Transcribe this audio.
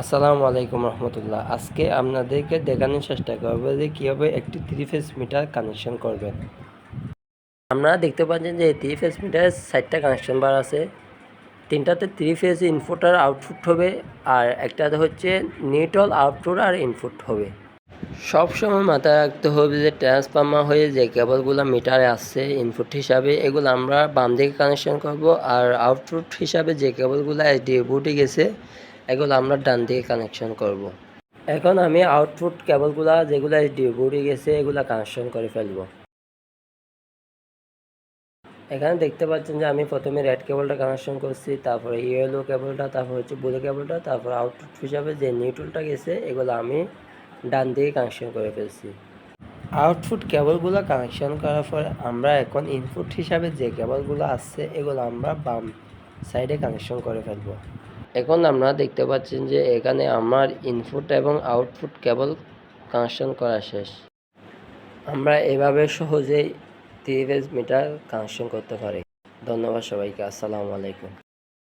আসসালামু আলাইকুম রহমতুল্লাহ। আজকে আপনাদেরকে দেখানোর চেষ্টা করব যে কীভাবে একটি থ্রি ফেস মিটার কানেকশন করবেন। আপনারা দেখতে পাচ্ছেন যে থ্রি ফেস মিটারের সাইডটা কানেকশন বার আছে। তিনটাতে থ্রি ফেস ইনপুট আর আউটপুট হবে, আর একটাতে হচ্ছে নিউট্রাল আউটপুট আর ইনপুট হবে। সব সময় মাথায় রাখতে হবে যে ট্রান্সফর্মার হয়ে যে কেবলগুলো মিটারে আসছে ইনপুট হিসাবে, এগুলো আমরা বাম দিকে কানেকশন করব আর আউটপুট হিসাবে যে কেবলগুলো এসডি বুটে গেছে, এগুলো আমরা ডান দিকে কানেকশন করব। এখন আমি আউটপুট কেবলগুলো যেগুলো এসডি বুটে গেছে, এগুলো কানেকশন করে ফেলব এখানে দেখতে পাচ্ছেন যে আমি প্রথমে রেড কেবলটা কানেকশন করছি, তারপরে ইয়েলো কেবলটা তারপর হচ্ছে ব্লু কেবলটা তারপর আউটপুট হিসাবে যে নিউট্রালটা গেছে, এগুলো আমি ডান দিকে কানেকশন করে ফেলছি। আউটপুট কেবলগুলো কানেকশন করার পর আমরা এখন ইনপুট হিসাবে যে কেবলগুলো আসছে এগুলো আমরা বাম সাইডে কানেকশন করে ফেলব। এখন আপনারা দেখতে পাচ্ছেন যে এখানে আমার ইনপুট এবং আউটপুট কেবল কানেকশন করা শেষ। আমরা এভাবে সহজেই থ্রি মিটার কানেকশন করতে পারি। ধন্যবাদ সবাইকে। আসসালামু আলাইকুম।